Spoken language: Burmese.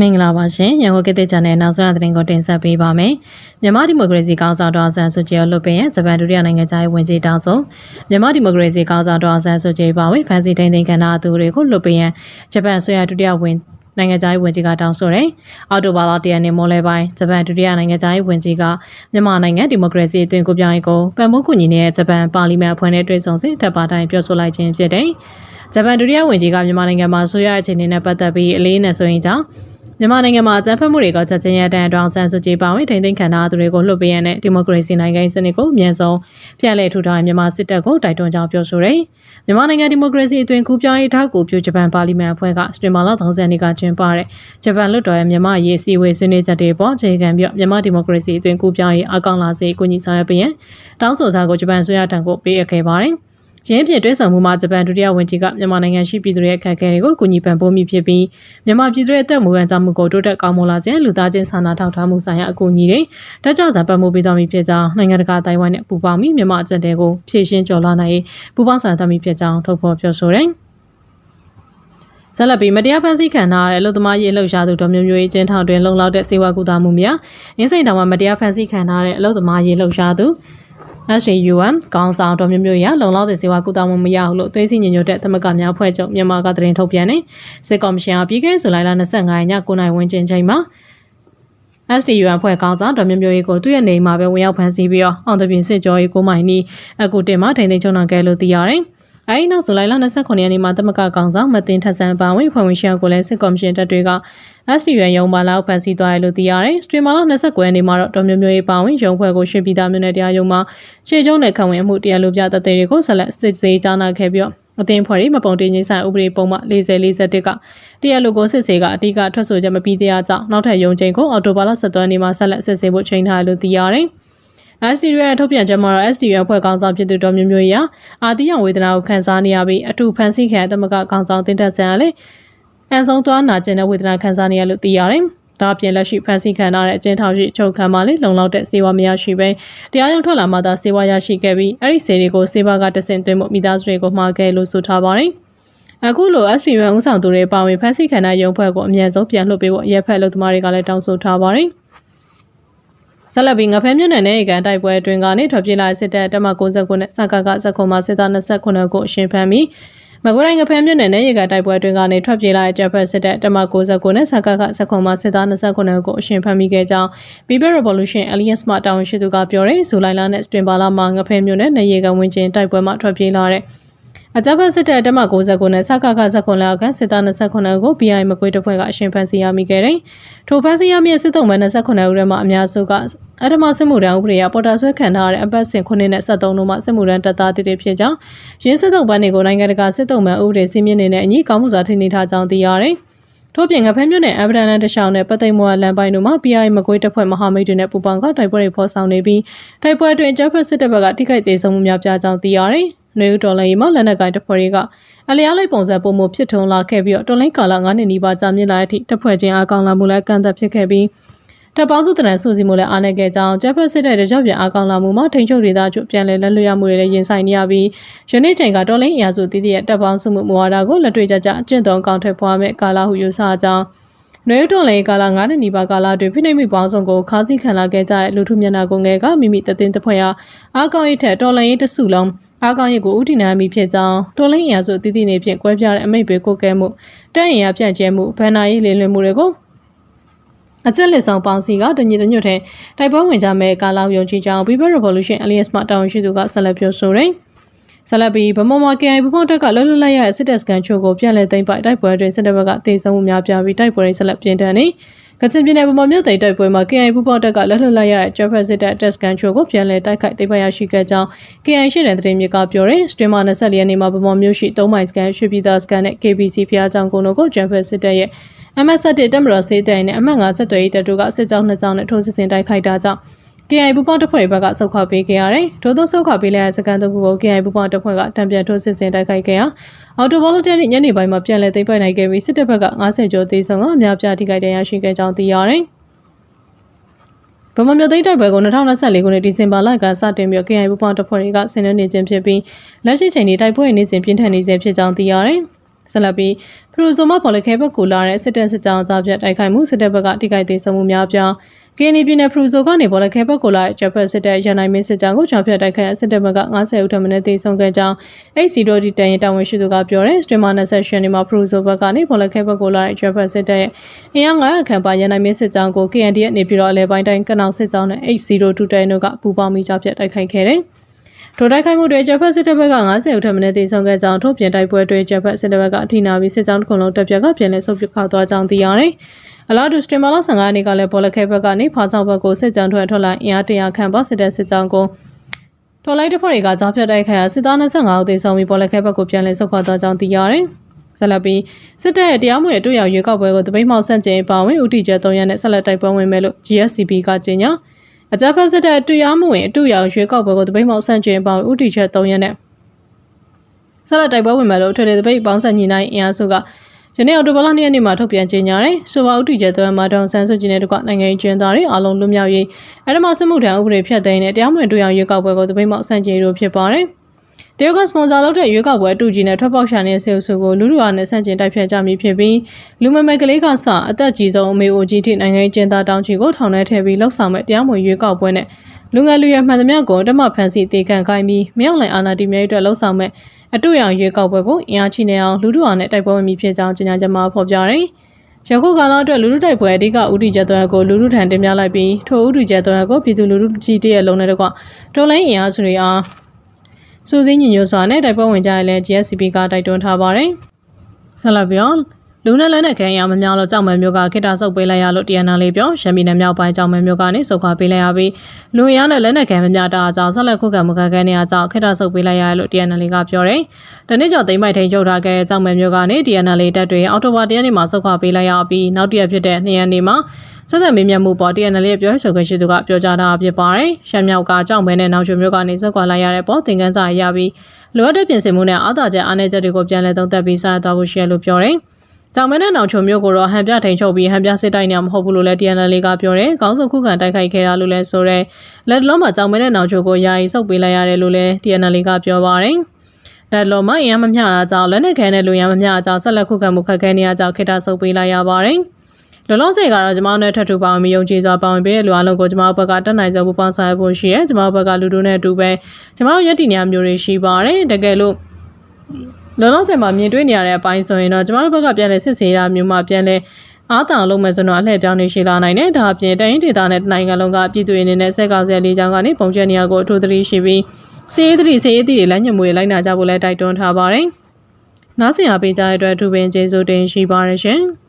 မင်္ဂလာပါရှင်ရန်ကုန်ကတဲ့ channel နောက်ဆုံးရသတင်းကိုတင်ဆက်ပေးပါမယ်မြန်မာဒီမိုကရေစီကောင်ဆောင်တော်ဆန်စုကြည်လွတ်ပင်ဂျပန်ဒုတိယနိုင်ငံသားရေးဝန်ကြီးတောင်းဆိုမြန်မာဒီမိုကရေစီကောင်ဆောင်တော်ဆန်စုကြည်ပါဝင်ဖန်စီထိန်သိမ်းခန္ဓာသူတွေကိုလွတ်ပင်ဂျပန်ဆွေရဒုတိယဝန်နိုင်ငံသားရေးဝန်ကြီးကတောင်းဆိုတယ်။အော်တိုဘာလတရနေ့မိုးလဲပိုင်းဂျပန်ဒုတိယနိုင်ငံသားရေးဝန်ကြီးကမြန်မာနိုင်ငံဒီမိုကရေစီအသွင်ကူးပြောင်းရေးကိုပံ့ပိုးကူညီနေတဲ့ဂျပန်ပါလီမန်အဖွဲ့နဲ့တွေ့ဆုံစဉ်တပ်ပါတိုင်းပြောဆိုလိုက်ခြင်းဖြစ်တယ်။ဂျပန်ဒုတိယဝန်ကြီးကမြန်မာနိုင်ငံမှာဆိုရအခြေအနေနဲ့ပတ်သက်ပြီးအလေးနဲ့ဆိုရင်ကြောင့် မြန်မာနိုင်ငံမှာအကြမ်းဖက်မှုတွေကချက်ချင်းရတဲ့အတွင်းဆန်းစုကြည်ပါဝင်ထိန်းသိမ်းခံထားသူတွေကိုလွှတ်ပေးရတဲ့ဒီမိုကရေစီနိုင်ငံစနစ်ကိုအမြန်ဆုံးပြန်လည်ထူထောင်မြန်မာစစ်တပ်ကိုတိုက်တွန်းကြောင်းပြောဆိုတယ်။မြန်မာနိုင်ငံဒီမိုကရေစီအသွင်ကူးပြောင်းရေးထောက်ကူပြုဂျပန်ပါလီမန်အဖွဲ့ကစတင်မာလာ30ရက်နေ့ကကျင်းပတဲ့ဂျပန်လွှတ်တော်ရဲ့မြန်မာရေးစီဝေဆွေးနွေးချက်တွေပေါ်အခြေခံပြီးမြန်မာဒီမိုကရေစီအသွင်ကူးပြောင်းရေးအကောင့်လာစေကူညီဆောင်ရွက်ပေးရန်တောင်းဆိုစာကိုဂျပန်ဆွေးရထံကိုပေးအပ်ခဲ့ပါတယ်။ ရင်းဖြစ်တွဲဆောင်မှုမှာဂျပန်ဒုတိယဝန်ကြီးကမြန်မာနိုင်ငံရှိပြည်သူတွေရဲ့အခက်အခဲတွေကိုကူညီပံ့ပိုးမိဖြစ်ပြီးမြန်မာပြည်သူတွေအသက်မူခံကြမှုကိုတိုးတက်ကောင်းမွန်လာစေလူသားချင်းစာနာထောက်ထားမှုဆိုင်ရာအကူအညီတွေတက်ကြွစွာပံ့ပိုးပေးသွားမည်ဖြစ်ကြောင်းနိုင်ငံတကာတိုင်ဝမ်နဲ့ပူးပေါင်းပြီးမြန်မာအကြံတွေကိုဖြည့်ရှင်းကျော်လွှားနိုင်ရေးပူးပေါင်းဆောင်ရွက်မည်ဖြစ်ကြောင်းထုတ်ဖော်ပြောဆိုတယ်ဆက်လက်ပြီးမတရားဖန်ဆီးခံထားရတဲ့အလုသမားရေးလှုပ်ရှားသူတော်မျိုးမျိုးရေးကျင်းထောင်တွင်လုံလောက်တဲ့စေဝါကူတာမှုများအင်းစိန်တောင်မှာမတရားဖန်ဆီးခံထားတဲ့အလုသမားရေးလှုပ်ရှားသူ SDUM ကောင်းဆောင်တော်မျိုးမျိုးရလုံလောက်တဲ့စေဝါကုသမှုမရဘူးလို့သွေးစည်းညညွတ်တဲ့သမဂများဖွဲ့ချုပ်မြန်မာကသတင်းထုတ်ပြန်နေစစ်ကော်မရှင်ကပြည်ကဲဆိုလိုက်လာ25ရက်ည9နိုင်ဝန်းကျင်ချိန်မှာ SDU အဖွဲ့ကောင်းဆောင်တော်မျိုးမျိုးရေးကိုသူ့ရဲ့နေမှာပဲဝင်ရောက်ဖမ်းဆီးပြီးတော့အောင်တပြင်စစ်ကြောရေးကိုမိုင်နီအခုတင်မှာထိန်သိမ်းချုံတော်ကဲလို့သိရတယ်။ အဲဒီနောက်ဆိုလိုက်လာ29ရက်နေ့မှာတမကကောင်ဆောင်မတင်ထဆန်ပါဝင်ဖွဲ့ဝင်ရှောက်ကိုလည်းစစ်ကော်မရှင်တပ်တွေက SDU ရုံပါလောက်ဖန်ဆီးသွားတယ်လို့သိရတယ်။စထရီမာလောက်29ရက်နေ့မှာတော့တော်မျိုးမျိုးရေးပါဝင်ရုံဖွဲ့ကိုရွှေပြည်သားမျိုးနဲ့တရားရုံမှာခြေကျုံးနဲ့ခံဝင်မှုတရားလိုပြတသက်တွေကိုဆက်လက်စစ်ဆေးကြားနာခဲ့ပြီးတော့အသင်းဖွဲ့ရေးမပုံတင်ကြီးဆိုင်ဥပဒေပုံမှ40 41ကတရားလိုကိုစစ်ဆေးကအတိကထွက်ဆိုချက်မပြီးသေးကြောင်းနောက်ထပ်ရုံချိန်ကိုအော်တိုဘာလ17ရက်နေ့မှာဆက်လက်စစ်ဆေးဖို့ချိန်ထားလို့သိရတယ်။ SDU ရဲ့ထုတ်ပြန်ချက်မှာတော့ SDU အဖွဲ့ခေါင်းဆောင်ဖြစ်သူတော်မျိုးမျိုးရာအာတိယဝေဒနာကိုခံစားနေရပြီးအထူးဖန်ဆီးခံသမဂခေါင်းဆောင်တင်တက်ဆန်ကလည်းအန်ဆုံးသွားနာကျင်တဲ့ဝေဒနာခံစားနေရလို့သိရတယ်။ဒါအပြင်လက်ရှိဖန်ဆီးခံထားတဲ့အကျဉ်းထောင်ရှိချုပ်ခံမှလည်းလုံလောက်တဲ့စေဝါမရရှိပဲတရားရုံးထွက်လာမှသာစေဝါရရှိခဲ့ပြီးအဲ့ဒီစေတွေကိုစေဝါကတဆင့်သွင်းမှုမိသားစုတွေကိုမှာခဲ့လို့ဆိုထားပါတယ်။အခုလို STV ဦးဆောင်သူတွေပါဝင်ဖန်ဆီးခံတဲ့ရုံဖွဲ့ကိုအမြန်ဆုံးပြန်လွှတ်ပေးဖို့ရက်ဖက်လူသမားတွေကလည်းတောင်းဆိုထားပါတယ်။ ဆက်လက်ပြီးငဖဲမြို့နယ်နဲ့ရေကန်တိုက်ပွဲအတွင်းကနေထွက်ပြေးလာစစ်တပ်တပ်မ69နဲ့စကကစက်ခွန်မှာစစ်သား29ကိုအရှင်ဖမ်းပြီးမကွေးတိုင်းကဖဲမြို့နယ်နဲ့ရေကတိုက်ပွဲအတွင်းကနေထွက်ပြေးလာတဲ့တပ်ဖက်စစ်တပ်တမ69နဲ့စကကစက်ခွန်မှာစစ်သား29ကိုအရှင်ဖမ်းမိခဲ့ကြောင်း People Revolution Alliance မှတာဝန်ရှိသူကပြောတယ်ဇူလိုင်လနဲ့စတင်ဘာလမှာငဖဲမြို့နယ်နဲ့ရေကဝင်းချင်းတိုက်ပွဲမှာထွက်ပြေးလာတဲ့ အကြမ်းဖက်စစ်တပ်တမ69နဲ့စကကစက်ခွန်လောက်ကန်စစ်သား29ကို BI မကွေးတပ်ဖွဲ့ကအရှင်ဖမ်းဆီးရမိခဲ့တယ်။ထိုဖမ်းဆီးရမိတဲ့စစ်တုံးမဲ့29ဦးထဲမှာအများစုကအထမစစ်မှုထမ်းဥပဒေအပေါ်တာဆွဲခံထားရတဲ့အပတ်စဉ်9နဲ့73တို့မှစစ်မှုထမ်းတပ်သားတည်တည်ဖြစ်ကြောင်းရင်းစစ်တုံးပန်းတွေကိုနိုင်ငံတကာစစ်တုံးမဲ့ဥပဒေစည်းမျဉ်းတွေနဲ့အညီကောင်းမှုစွာထိန်းသိမ်းထားကြောင်းသိရတယ်။ထို့ပြင်ငဖဲမြို့နယ်အဗဒန်လန်တရှောင်းနဲ့ပတ်သိမ်မောလန်ပိုင်းတို့မှာ PI မကွေးတပ်ဖွဲ့မဟာမိတ်တွေနဲ့ပူးပေါင်းကတိုက်ပွဲတွေဖော်ဆောင်နေပြီးတိုက်ပွဲအတွင်းကျဖက်စစ်တပ်ဘက်ကထိခိုက်ဒေဆုံးမှုများပြားကြောင်းသိရတယ်။ နွေဦးတော်လိုင်းမှာလက်နက်ကိုင်တပ်ဖွဲ့တွေကအလျားလိုက်ပုံစံပုံမှုဖြစ်ထုံလာခဲ့ပြီးတော့တော်လိုင်းကာလ9နှစ်နီးပါးကြာမြင့်လာတဲ့အထိတပ်ဖွဲ့ချင်းအားကောင်းလာမှုလည်းကန့်သက်ဖြစ်ခဲ့ပြီးတပ်ပေါင်းစုတရန်စုစည်းမှုလည်းအားနည်းခဲ့ကြောင်းကျဖက်စစ်တဲ့တကြော့ပြန်အားကောင်းလာမှုမှာထိန်ချုပ်ဒေသချုပ်ပြန်လည်လက်လွတ်ရမှုတွေလည်းရင်ဆိုင်နေရပြီးယနေ့ချိန်ကတော်လိုင်းအရာစုတည်တည်ရဲ့တပ်ပေါင်းစုမှုမူဝါဒကိုလက်တွေ့ကျကျအကျင့်သုံးကောင်းထည့်ဖွားမဲ့ကာလဟုယူဆကြောင်းနွေတွန်လေကာလ9နှစ်နီးပါးကာလတွင်ဖိနှိပ်မိပေါင်းစုံကိုခါးစည်းခံလာခဲ့ကြတဲ့လူထုမျက်နှာကိုငယ်ကမိမိတည်င်းတဖွဲ့အားအားကောင်းရေးထက်တော်လန်ရေးတစုလုံး အားကောင်းရေးကိုဥတီနာမိဖြစ်ကြောင်းတော်လင်းအရာစုတည်တည်နေဖြင့်ကွဲပြားတဲ့အမိတ်ပေးကိုကဲမှုတက်ရင်ရပြန့်ကျဲမှုဗန်နာရေးလေလွင်မှုတွေကိုအကျက်လက်ဆောင်ပေါင်းစီကတညီတညွတ်တဲ့တိုက်ပွဲဝင်ကြမဲ့ကာလာယုံကြည်ကြောင်း People Revolution Alliance မှတာဝန်ရှိသူကဆက်လက်ပြောဆိုတယ်။ဆက်လက်ပြီးဗမော်မော် KI ဘူပေါတက်ကလှလှလိုက်ရတဲ့စစ်တပ်စကန်ချို့ကိုပြန်လည်သိမ်းပိုက်တိုက်ပွဲတွင်စစ်တပ်ဘက်ကတေဆုံးမှုများပြားပြီးတိုက်ပွဲတွေဆက်လက်ပြင်းထန်နေ ကချင်ပြည်နယ်ဗမော်မြို့သိတိုက်ပွဲမှာ KI ဘူပေါတက်ကလှလှလိုက်ရတဲ့ဂျပန်စစ်တပ်တက်စကန်ချို့ကိုပြန်လည်တိုက်ခိုက်သိမ်းပိုက်ရရှိခဲ့ကြောင်း KI ရှိတဲ့သတင်းမြစ်ကပြောတယ်။စတင်မာ24ရက်နေ့မှာဗမော်မြို့ရှိ3မိုင်စကန်ရွှေပြည်သားစကန်နဲ့ KBC ဖျားကြောင်ကုန်းတို့ကိုဂျပန်စစ်တပ်ရဲ့ MS7 တက်မတော်စေးတိုင်နဲ့အမှတ်5ဆက်သွယ်ရေးတပ်တို့ကစစ်ကြောင်းနှစ်ကြောင်းနဲ့ထိုးစစ်ဆင်တိုက်ခိုက်တာကြောင့် KI ပူပေါင်းတပ်ဖွဲ့ဘက်ကဆုတ်ခွာပေးခဲ့ရတယ်။ထို့သောဆုတ်ခွာပေးလိုက်တဲ့စကန်တုပ်ကို KI ပူပေါင်းတပ်ဖွဲ့ကတံပြန်ထိုးစစ်ဆင်တိုက်ခိုက်ခဲ့ရာအော်တိုဘောလတန်ညနေပိုင်းမှာပြန်လည်သိမ်းပိုက်နိုင်ခဲ့ပြီးစစ်တပ်ဘက်က90ကျော်သေးဆုံးကအများပြားထိခိုက်ဒဏ်ရာရှိခဲ့ကြောင်းသိရတယ်။ဗမာမြို့သိမ်းတိုက်ပွဲကို2024ခုနှစ်ဒီဇင်ဘာလကစတင်ပြီး KI ပူပေါင်းတပ်ဖွဲ့တွေကဆင်နွှဲနေခြင်းဖြစ်ပြီးလက်ရှိချိန်ထိတိုက်ပွဲနေစဉ်ပြင်းထန်နေဆဲဖြစ်ကြောင်းသိရတယ်။ဆက်လက်ပြီးဖရူဇိုမပေါ်လခဲဘက်ကိုလာတဲ့စစ်တပ်စစ်ကြောင်းအကြားပြတ်တိုက်ခိုက်မှုစစ်တပ်ဘက်ကတိကိုက်သေးဆုံးမှုများပြား ကင်းနီပြည်နယ်ဖရူဇိုကနေပေါ်လခဲဘက်ကိုလာတဲ့ဂျပန်စစ်တပ်ရန်နိုင်မင်းစစ်ကြောင်းကိုချောင်ပြတ်တိုက်ခိုက်စစ်တပ်ဘက်က90ဦးထပ်မံသေဆုံးခဲ့ကြောင်းအိတ်စီဒိုဒီတန်ရင်တာဝန်ရှိသူကပြောတဲ့စတရီမာ20ရှင်ဒီမှာဖရူဇိုဘက်ကနေပေါ်လခဲဘက်ကိုလာတဲ့ဂျပန်စစ်တပ်ရဲ့အင်အား900ခန့်ပါရန်နိုင်မင်းစစ်ကြောင်းကို KND ရဲ့နေပြည်တော်အလဲပိုင်းတိုင်းကနောင်စစ်ကြောင်းနဲ့ H02 တန်တို့ကပူးပေါင်းမိကြပြတ်တိုက်ခိုက်ခဲ့တယ်။ ထိုတိုက်ခိုက်မှုတွေဂျပန်စစ်တပ်ဘက်က90ဦးထပ်မံတေဆုံးခဲ့ကြောင်းထုတ်ပြန်တိုက်ပွဲတွေဂျပန်စစ်တပ်ဘက်ကအထိနာပြီးစစ်ကြောင်းတစ်ခုလုံးတပ်ပြက်ကပြန်လည်ဆုတ်ပစ်ခါသွားကြောင်းသိရတယ်။အလားတူစတင်မာလာ15နှစ်ကလည်းပေါ်လက်ခဲဘက်ကနေဖာဆောင်ဘက်ကိုစစ်ကြောင်းထွက်ထွက်လာအင်အား100ခန့်ပါစစ်တပ်စစ်ကြောင်းကိုထော်လိုက်တစ်ဖွဲ့တွေကကြားဖြတ်တိုက်ခိုက်ရာစစ်သား25ဦးသေဆုံးပြီးပေါ်လက်ခဲဘက်ကိုပြန်လည်ဆုတ်ခွာသွားကြောင်းသိရတယ်။ဆက်လက်ပြီးစစ်တပ်ရဲ့တရားမဝင်အတူရောက်ရွေးကောက်ပွဲကိုတပိတ်မှောက်ဆန့်ကျင်ပါဝင်ဦးတီကျဲ3ရက်နဲ့ဆက်လက်တိုက်ပွဲဝင်မယ်လို့ GSCB ကကြေညာ အကြမ်းဖက်စစ်တပ်တရားမဝင်အတူရောက်ရွေးကောက်ပွဲကိုတပိတ်မှောက်ဆန့်ကျင်ပါဝင်ဦးတီကျဲ3ရက်နဲ့ဆက်လက်တိုက်ပွဲဝင်မယ်လို့ထွေထွေတပိတ်ပေါင်းဆက်ညီနိုင်အင်အားစုကယနေ့အော်တိုဘလ2ရက်နေ့မှာထုတ်ပြန်ကြေညာတယ်။ဆိုပါဦးတီကျဲသွဲမှာတောင်ဆန်းစုကြည်နဲ့တကွနိုင်ငံရေးကျင်းသားတွေအားလုံးလွတ်မြောက်ရေးအဲဒီမှာစစ်မှုထမ်းဥပဒေဖြတ်သိမ်းတဲ့တရားမဝင်တူအောင်ရွေးကောက်ပွဲကိုတပိတ်မောက်ဆန့်ကျင်လို့ဖြစ်ပါတယ်။ တရုတ်ကစပွန်ဆာလုပ်တဲ့ရွေးကောက်ပွဲအတူကြီးနဲ့ထွက်ပေါက်ရှာနေတဲ့ဆေးအုပ်စုကိုလူလူအားနဲ့ဆန့်ကျင်တိုက်ဖြတ်ကြမည်ဖြစ်ပြီးလူမမဲကလေးကစအသက်ကြီးဆုံးအမေအိုကြီးထိနိုင်ငံရေးကျင်းသားတောင်းချီကိုထောင်ထဲထည့်ပြီးလှုပ်ဆောင်မဲ့တရားမဝင်ရွေးကောက်ပွဲနဲ့လူငယ်လူရွယ်မှန်သမျှကိုတမဖန်စီတေကန်ခိုင်းပြီးမြောက်လိုင်အာဏာတည်မြဲအတွက်လှုပ်ဆောင်မဲ့အတူရောင်ရွေးကောက်ပွဲကိုအင်အားချိနေအောင်လူထုအားနဲ့တိုက်ပွဲဝင်ပြီးဖြစ်ကြောင်းကြေညာချက်မှာဖော်ပြတယ်။ယခုကာလအတွက်လူထုတိုက်ပွဲအဓိကဥတီချက်သွဲကိုလူထုထံတင်ပြလိုက်ပြီးထိုဥတီချက်သွဲကိုပြည်သူလူထုကြီးတရဲ့လုံးနဲ့တကွတော်လိုင်းအင်အားစုတွေအား စူးစိညီညွတ်စွာနဲ့တိုက်ပွဲဝင်ကြရလဲ GSCP ကတိုက်တွန်းထားပါတယ်။ဆက်လက်ပြောလူနဲ့လက်နဲ့ခဲရမများလို့ကြောက်မယ်မျိုးကခိတာဆုပ်ပေးလိုက်ရလို့ TNL လေးပြောရှမ်းပြည်နယ်မြောက်ပိုင်းကြောက်မယ်မျိုးကနေစုခွာပေးလိုက်ရပြီးလူရနဲ့လက်နဲ့ခဲမများတာအကြောင်းဆက်လက်ခုခံမှုခက်ခဲနေအကြောင်းခိတာဆုပ်ပေးလိုက်ရလို့ TNL လေးကပြောတယ်။တနေ့ကျော်သိမ်းမိုက်ထိန်ချုပ်ထားခဲ့တဲ့ကြောက်မယ်မျိုးကနေ TNL လေးတက်တွေအော်တိုဘာတရက်နေ့မှာစုခွာပေးလိုက်ရပြီးနောက်တရက်ဖြစ်တဲ့နှစ်ရက်နေ့မှာ ဆက်သက်မေးမြန်းမှုပေါ် TNL ရဲ့ပြောဆိုခွင့်ရှိသူကပြောကြားတာဖြစ်ပါတယ်။ရှမ်းမြောက်ကကြောက်မဲနဲ့နောက်ချုံမျိုးကနေစုခွာလိုက်ရတဲ့ပေါ်သင်ခန်းစာရပြီးလိုအပ်တဲ့ပြင်ဆင်မှုနဲ့အာသာချက်အားနည်းချက်တွေကိုပြန်လည်သုံးသပ်ပြီးစာသွားဖို့ရှိရလို့ပြောတယ်။ကြောင်မဲနဲ့နောင်ချုံမျိုးကိုတော့ဟန်ပြထိန်ချုပ်ပြီးဟန်ပြစစ်တိုက်နေမှာမဟုတ်ဘူးလို့လည်း TNL ကပြောတယ်။ခေါင်းစုခုခံတိုက်ခိုက်ခဲ့တာလို့လည်းဆိုရဲလက်လုံးမှာကြောင်မဲနဲ့နောင်ချုံကိုယာယီဆုပ်ပေးလိုက်ရတယ်လို့လည်း TNL ကပြောပါတယ်။လက်လုံးမှာအရင်မမျှတာကြောင့်လက်နဲ့ခဲနဲ့လူရန်မမျှတာကြောင့်ဆက်လက်ခုခံမှုခက်ခဲနေရကြောင်းခေတ္တဆုပ်ပေးလိုက်ရပါတယ်။ လောလောဆယ်ကတော့ကျမတို့နဲ့ထပ်ထူပါဝင်မယုံကြည်စွာပါဝင်ပေးတဲ့လူအလုံးကိုကျမတို့ဘက်ကတက်နိုင်စွာပူပေါင်းဆောင်ရွက်ဖို့ရှိရဲကျမတို့ဘက်ကလူတို့နဲ့အတူပဲကျမတို့ရည်တည်နေမျိုးတွေရှိပါတယ်တကယ်လို့လောလောဆယ်မှာမြင်တွေ့နေရတဲ့အပိုင်းဆိုရင်တော့ကျမတို့ဘက်ကပြန်လဲစစ်ဆေးတာမျိုးမှပြန်လဲအားတောင်လုံးမယ်ဆိုတော့အလှည့်ပြောင်းနေရှိလာနိုင်တယ်ဒါအပြင်တိုင်းဒေသနဲ့နိုင်ငံလုံးကပြည်သူတွေအနေနဲ့ဆက်ကောက်ဆဲလေးချောင်းကနေပုံကျနေရကိုအထူးသတိရှိပြီးစေးသတိစေးသတိတွေလက်ညှိုးမှုတွေလိုက်နာကြဖို့လဲတိုက်တွန်းထားပါတယ်။နားဆင်အားပေးကြတဲ့အတွက်အထူးပင်ကျေးဇူးတင်ရှိပါရရှင်။